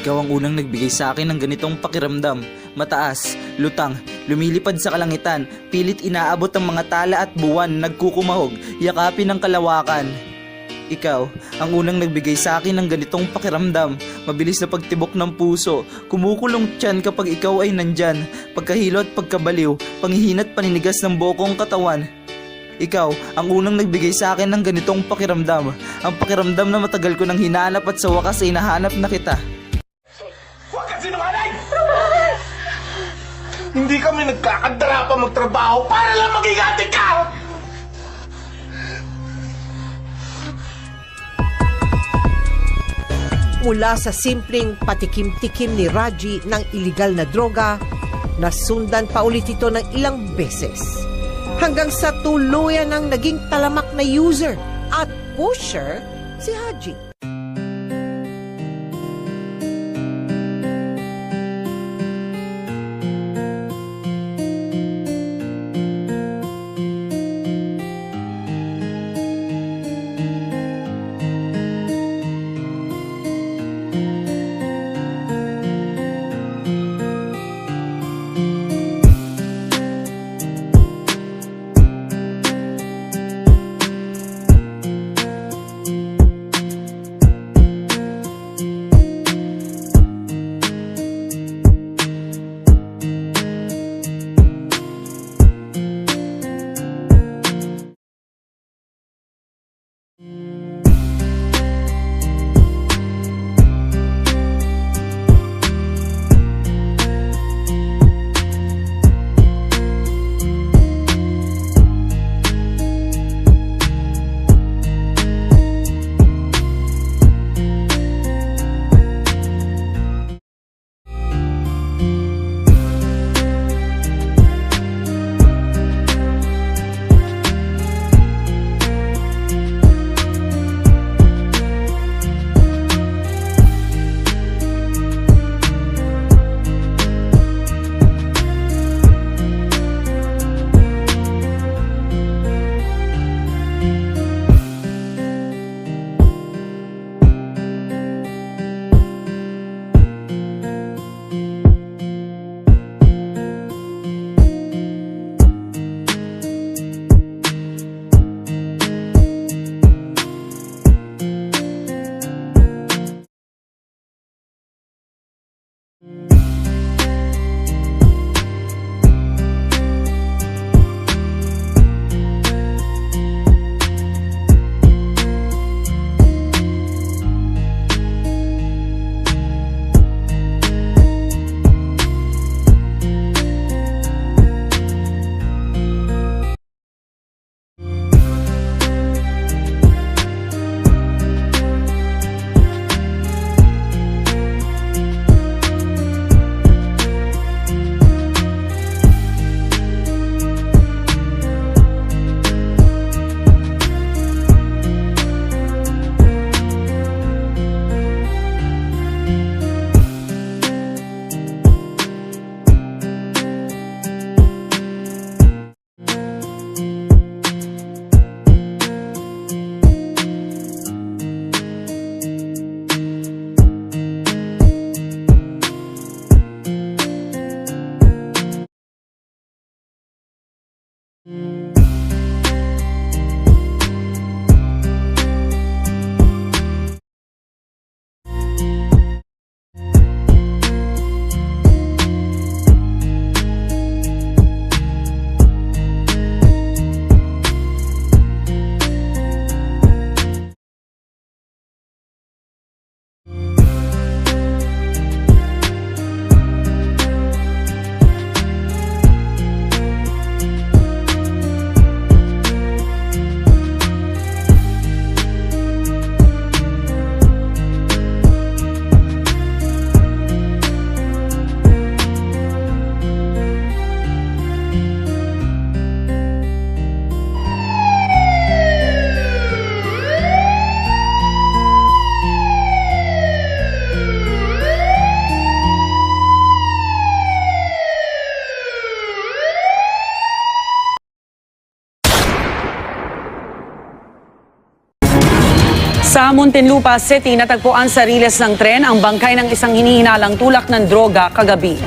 Ikaw ang unang nagbigay sa akin ng ganitong pakiramdam. Mataas, lutang, lumilipad sa kalangitan, pilit inaabot ang mga tala at buwan, nagkukumahog, yakapin ng kalawakan. Ikaw, ang unang nagbigay sa akin ng ganitong pakiramdam, mabilis na pagtibok ng puso, kumukulong tiyan kapag ikaw ay nandyan, pagkahilo at pagkabaliw, panghihina't paninigas ng bokong katawan. Ikaw, ang unang nagbigay sa akin ng ganitong pakiramdam, ang pakiramdam na matagal ko nang hinahanap at sa wakas ay nahanap na kita. Hindi kami nagkakadara pa magtrabaho para lang maging ka! mula sa simpleng patikim-tikim ni Raji ng iligal na droga, nasundan pa ulit ito ng ilang beses. Hanggang sa tuluyan ng naging talamak na user at pusher si Haji. Sa Muntinlupa City, natagpuan sa riles ng tren ang bangkay ng isang hinihinalang tulak ng droga kagabi.